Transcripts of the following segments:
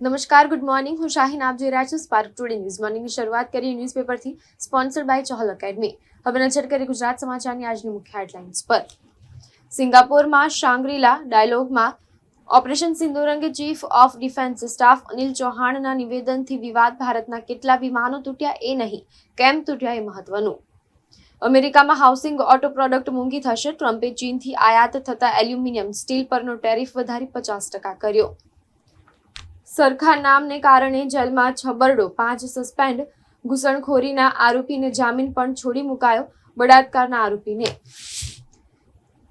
નમસ્કાર good morning હું શાહીન આપ જોઈ રહ્યા છો સ્પાર્ક ટુડે ન્યૂઝ મોર્નિંગની શરૂઆત કરીએ ન્યૂઝપેપરથી સ્પોન્સર્ડ બાય ચહલ એકેડમી હવે નજર કરીએ ગુજરાત સમાચારની આજની મુખ્ય હેડલાઇન્સ પર. સિંગાપોરમાં શાંગ્રીલા ડાયલોગમાં operation સિંધુરંગ chief of defence staff Anil ચૌહાણના નિવેદનથી વિવાદ, ભારતના કેટલા વિમાનો તૂટ્યા એ નહીં, કેમ તૂટ્યા એ મહત્વનું. અમેરિકામાં હાઉસિંગ ઓટો પ્રોડક્ટ મોંઘી થશે, ટ્રમ્પે ચીનથી આયાત થતા એલ્યુમિનિયમ સ્ટીલ પરનો ટેરિફ વધારી પચાસ ટકા કર્યો. સરખા નામને કારણે જેલમાં છબરડો, પાંચ સસ્પેન્ડ ઘૂસણખોરીના આરોપીને જામીન પણ છોડી મુકાયો બળાત્કારના આરોપીને.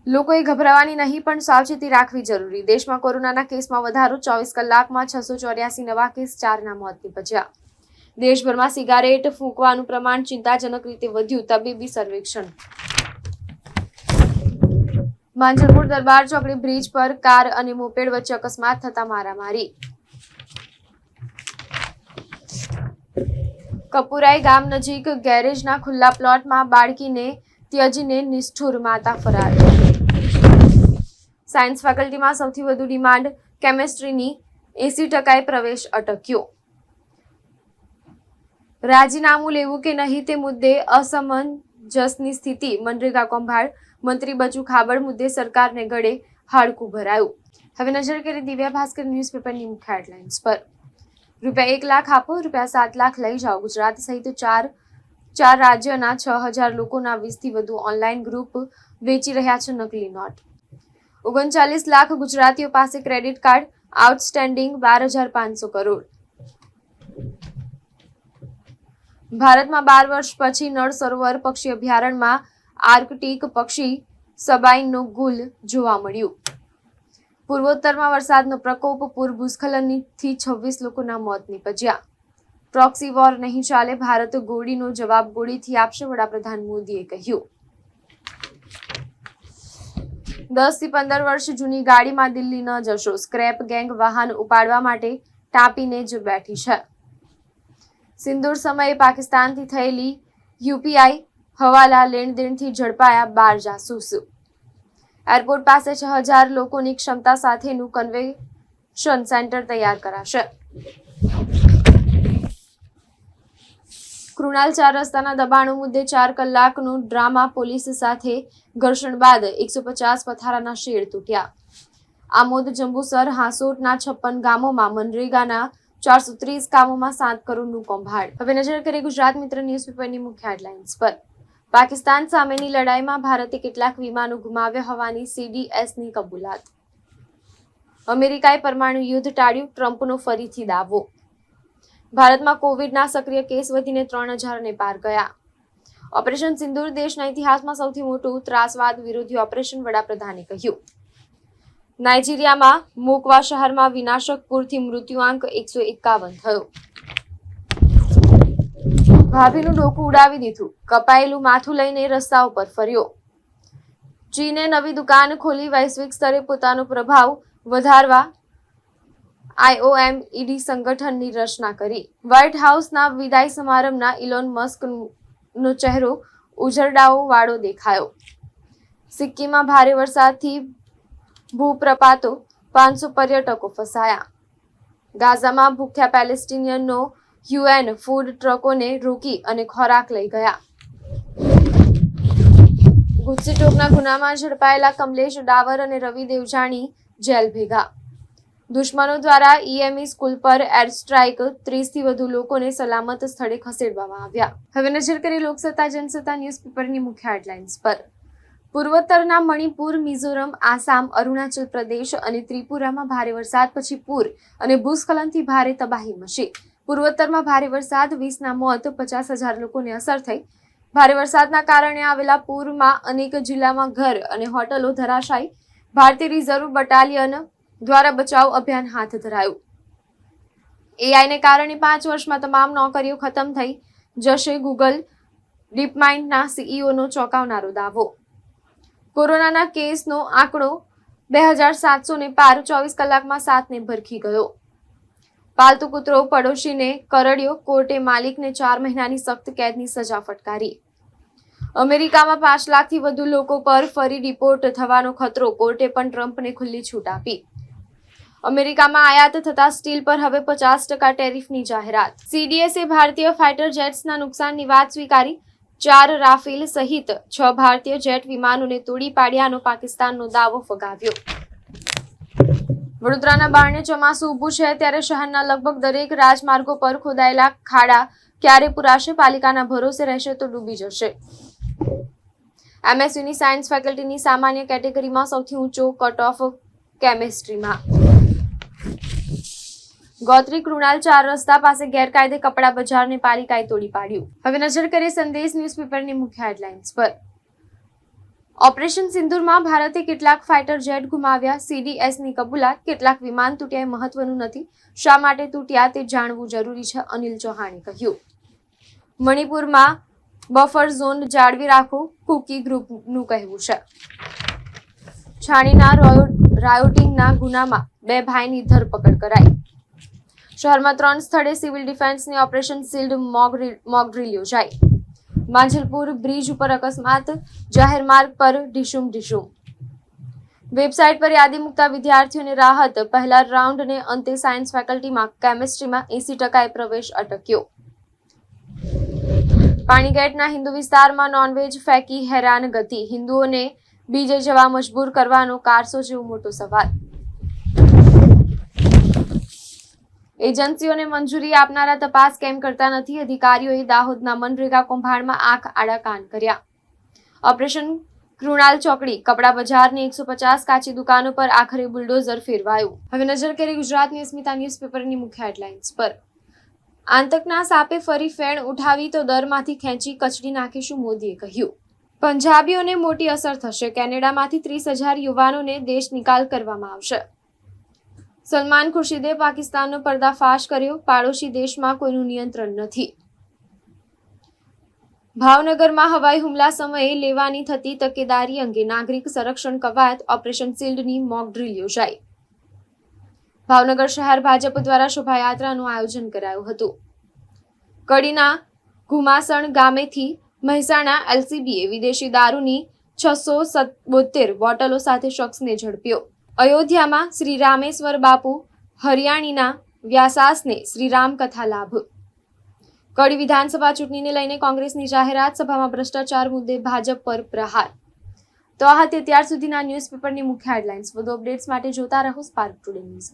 લોકોએ ગભરાવાની નહીં, પણ સાવચેતી રાખવી જરૂરી. દેશમાં કોરોનાના કેસમાં વધારો, ચોવીસ કલાકમાં છસો ચોર્યાસી નવા કેસ, ચારના મોત નિપજ્યા. દેશભરમાં સિગારેટ ફૂંકવાનું પ્રમાણ ચિંતાજનક રીતે વધ્યું, તબીબી સર્વેક્ષણ. માંજલપુર દરબાર ચોકડી બ્રિજ પર કાર અને મોપેડ વચ્ચે અકસ્માત થતા મારામારી. કપુરાઈ ગામ નજીક ગેરેજના ખુલ્લા પ્લોટમાં બાળકીને ત્યજીને નિષ્ઠુર માતા ફરાર. સાયન્સ ફેકલ્ટીમાં સૌથી વધુ ડિમાન્ડ કેમેસ્ટ્રીની એસી ટકાએ પ્રવેશ અટક્યો. રાજીનામું લેવું કે નહીં તે મુદ્દે અસમંજસની સ્થિતિ. મનરેગા કૌભાંડ મંત્રી બચુ ખાબડ મુદ્દે સરકારને ગળે હાડકું ભરાયું. હવે નજર કરી દિવ્યા ભાસ્કર ન્યૂઝપેપરની મુખ્ય હેડલાઇન્સ પર. રૂપિયા એક લાખ આપો, રૂપિયા સાત લાખ લઈ જાઓ. ગુજરાત સહિત ચાર ચાર રાજ્યના છ હજાર લોકોના વીસથી વધુ ઓનલાઈન ગ્રુપ વેચી રહ્યા છે નકલી નોટ. ઓગણચાલીસ લાખ ગુજરાતીઓ પાસે ક્રેડિટ કાર્ડ આઉટસ્ટેન્ડિંગ બાર હજાર પાંચસો કરોડ. ભારતમાં બાર વર્ષ પછી નળ સરોવર પક્ષી અભયારણ્યમાં આર્કટિક પક્ષી સબાઈનનું ગુલ જોવા મળ્યું. પૂર્વોત્તરમાં વરસાદનો પ્રકોપ પૂર ભૂસ્ખલનથી છવ્વીસ લોકોના મોત નીપજ્યા. પ્રોક્સી વોર નહીં ચાલે, ભારત ગોળીનો જવાબ ગોળીથી આપશે, વડાપ્રધાન મોદીએ કહ્યું. દસથી પંદર વર્ષ જૂની ગાડીમાં દિલ્હી ન જશો. સ્ક્રેપ ગેંગ વાહન ઉપાડવા માટે ટાપીને જ બેઠી છે. સિંદૂર સમયે પાકિસ્તાનથી થયેલી યુપીઆઈ હવાલા લેણદેણથી ઝડપાયા બાર જાસૂસ. એરપોર્ટ પાસે છ હજાર લોકોની ક્ષમતા સાથેનું કન્વેન્શન સેન્ટર તૈયાર કરાશે. કૃણાલ ચાર રસ્તાના દબાણો મુદ્દે ચાર કલાકનો ડ્રામા પોલીસ સાથે ઘર્ષણ બાદ એકસો પચાસ પથારાના શેડ તૂટ્યા. આમોદ, જંબુસર, હાંસોટના છપ્પન ગામોમાં મનરેગાના ચારસો ત્રીસ કામોમાં સાત કરોડનું કૌભાંડ. હવે નજર કરીએ ગુજરાત મિત્ર ન્યૂઝપેપરની મુખ્ય હેડલાઇન્સ પર. પાકિસ્તાન સામેની લડાઈમાં ભારતે કેટલાક વિમાનો ગુમાવ્યા હોવાની સીડીએસની કબૂલાત. અમેરિકાએ પરમાણુ યુદ્ધ ટાળ્યું, ટ્રમ્પનો ફરીથી દાવો. ભારતમાં કોવિડના સક્રિય કેસ વધીને ત્રણ હજારને પાર ગયા. ઓપરેશન સિંદૂર દેશના ઇતિહાસમાં સૌથી મોટું ત્રાસવાદ વિરોધી ઓપરેશન વડાપ્રધાને કહ્યું. નાઇજીરિયામાં મોકવા શહેરમાં વિનાશક પૂરથી મૃત્યુઆંક એકસો એકાવન થયો. ભાભીનું ડોકું ઉડાવી દીધું. કપાયેલું માથું લઈને રસ્તા ઉપર ફર્યો. ચીને નવી દુકાન ખોલી વૈશ્વિક સ્તરે પોતાનો પ્રભાવ વધારવા આઈઓએમ ઈડી સંગઠનની રચના કરી. વ્હાઇટ હાઉસના વિદાય સમારંભના ઇલોન મસ્કનો ચહેરો ઉજરડાઓ વાળો દેખાયો. સિક્કિમમાં ભારે વરસાદથી ભૂપ્રપાતો, પાંચસો પર્યટકો ફસાયા. ગાઝામાં ભૂખ્યા પેલેસ્ટિનિયનનો યુએન ફૂડ ટ્રકોને રોકી અને ખોરાક લઈ ગયા. ગુજસીટોકના ગુનામાં ઝડપાયેલા કમલેશ ડાવર અને રવિ દેવજાણી જેલ ભેગા. દુશ્મનો દ્વારા ઈએમઈ સ્કૂલ પર એર સ્ટ્રાઇક ત્રીસથી વધુ લોકોને સલામત સ્થળે ખસેડવામાં આવ્યા. હવે નજર કરી લોકસત્તા, જનસત્તા ન્યૂઝપેપરની મુખ્ય હેડલાઇન્સ પર. પૂર્વોત્તરના મણિપુર, મિઝોરમ, આસામ, અરુણાચલ પ્રદેશ અને ત્રિપુરામાં ભારે વરસાદ, પછી પૂર અને ભૂસ્ખલનથી ભારે તબાહી મચી. પૂર્વોત્તરમાં ભારે વરસાદ, વીસના મોત, પચાસ હજાર લોકોને અસર થઈ. ભારે વરસાદના કારણે આવેલા પૂરમાં અનેક જિલ્લામાં ઘર અને હોટલો ધરાશાયી. ભારતીય રિઝર્વ બટાલિયન દ્વારા બચાવ અભિયાન હાથ ધરાયું. એઆઈને કારણે પાંચ વર્ષમાં તમામ નોકરીઓ ખતમ થઈ. જશે ગૂગલ, ડીપમાઇન્ડના સીઈઓનો ચોંકાવનારો દાવો. કોરોનાના કેસનો આંકડો બે હજાર સાતસો ને પાર, ચોવીસ કલાકમાં સાતને ભરખી ગયો. પાલતુ કૂતરો પડોશીને કરડ્યો, કોર્ટે માલિકને ચાર મહિનાની સખ્ત કેદની સજા ફટકારી. અમેરિકામાં પાંચ લાખથી વધુ લોકો પર ફરી ડિપોર્ટ થવાનો ખતરો, કોર્ટે પણ ટ્રમ્પને ખુલ્લી છૂટ આપી. અમેરિકામાં આયાત થતા સ્ટીલ પર હવે પચાસ ટકા ટેરિફની જાહેરાત. સીડીએસે ભારતીય ફાઇટર જેટ્સના નુકસાનની વાત સ્વીકારી. ચાર રાફેલ સહિત છ ભારતીય જેટ વિમાનોને તોડી પાડ્યાનો પાકિસ્તાનનો દાવો ફગાવ્યો. વડોદરાના બારણે ચોમાસું ઊભું છે ત્યારે શહેરના લગભગ દરેક રાજમાર્ગો પર ખોદાયેલા ખાડા ક્યારે પુરાશે પાલિકાના ભરોસે રહેશે તો ડૂબી જશે. એમએસયુની સાયન્સ ફેકલ્ટીની સામાન્ય કેટેગરીમાં સૌથી ઊંચો કટ ઓફ કેમિસ્ટ્રીમાં. ગોત્રી કૃણાલ ચાર રસ્તા પાસે ગેરકાયદે કપડા બજારને પાલિકાએ તોડી પાડ્યું. હવે નજર કરીએ સંદેશ ન્યૂઝપેપરની મુખ્ય હેડલાઇન્સ પર. ઓપરેશન સિંદુરમાં ભારતે કેટલાક ફાઇટર જેટ ગુમાવ્યા. સીડીએસની કબૂલાત કેટલાક વિમાન તૂટ્યા એ મહત્વનું નથી. શા માટે તૂટ્યા તે જાણવું જરૂરી છે, અનિલ ચૌહાણે કહ્યું. મણિપુરમાં બફર ઝોન જાળવી રાખો, કુકી ગ્રુપનું કહેવું છે. છાણીના રોયો- રાયોટિંગના ગુનામાં બે ભાઈની ધરપકડ કરાઈ. શહેરમાં ત્રણ સ્થળે civil ડિફેન્સની operation shield mock mock drill યોજાઈ. માંજલપુર બ્રિજ ઉપર અકસ્માત, જાહેર માર્ગ પર ઢીશુમ ઢીશુમ વેબસાઇટ પર યાદી મૂકતા વિદ્યાર્થીઓને રાહત. પહેલા રાઉન્ડ અને અંતે સાયન્સ ફેકલ્ટીમાં, કેમિસ્ટ્રીમાં એસી ટકાએ પ્રવેશ અટક્યો. પાણીગેટના હિન્દુ વિસ્તારમાં નોનવેજ ફેંકી હેરાન ગતિ હિન્દુઓને બીજે જવા મજબૂર કરવાનો કારસો જેવો મોટો સવાલ. એજન્સીઓને મંજૂરી આપનારા તપાસ કેમ કરતા નથી? અધિકારીઓએ દાહોદના મનરેગા કૌભાંડમાં આંખ આડા કાન કર્યા. ઓપરેશન કૃણાલ ચોકડી, કપડા બજારની એકસો પચાસ કાચી દુકાનો પર આખરે બુલડોઝર ફેરવાયું. હવે નજર કરી ગુજરાતની અસ્મિતા ન્યૂઝપેપરની મુખ્ય હેડલાઇન્સ પર. આતંકના સાપે ફરી ફેણ ઉઠાવી તો દરમાંથી ખેંચી કચડી નાખીશું મોદીએ કહ્યું. પંજાબીઓને મોટી અસર થશે. કેનેડામાંથી ત્રીસ હજાર યુવાનોને દેશ નિકાલ કરવામાં આવશે. સલમાન ખુરશીદે પાકિસ્તાનનો પર્દાફાશ કર્યો. પાડોશી દેશમાં કોઈનું નિયંત્રણ નથી. ભાવનગરમાં હવાઈ હુમલા સમયે લેવાની થતી તકેદારી અંગે નાગરિક સંરક્ષણ કવાયત ઓપરેશન શિલ્ડની મોક ડ્રીલ યોજાઈ. ભાવનગર શહેર ભાજપ દ્વારા શોભાયાત્રાનું આયોજન કરાયું હતું. કડીના ઘુમાસણ ગામેથી મહેસાણા એલસીબીએ વિદેશી દારૂની છસો બોતેર બોટલો સાથે શખ્સને ઝડપ્યો. અયોધ્યામાં શ્રી રામેશ્વર બાપુ, હરિયાણીના વ્યાસાસને શ્રીરામ કથા લાભ. કડી વિધાનસભા ચૂંટણીને લઈને કોંગ્રેસની જાહેરાત, સભામાં ભ્રષ્ટાચાર મુદ્દે ભાજપ પર પ્રહાર. તો આ હતી અત્યાર સુધીના ન્યૂઝપેપરની મુખ્ય હેડલાઇન્સ. વધુ અપડેટ્સ માટે જોતા રહો સ્પાર્ક ટુડે ન્યૂઝ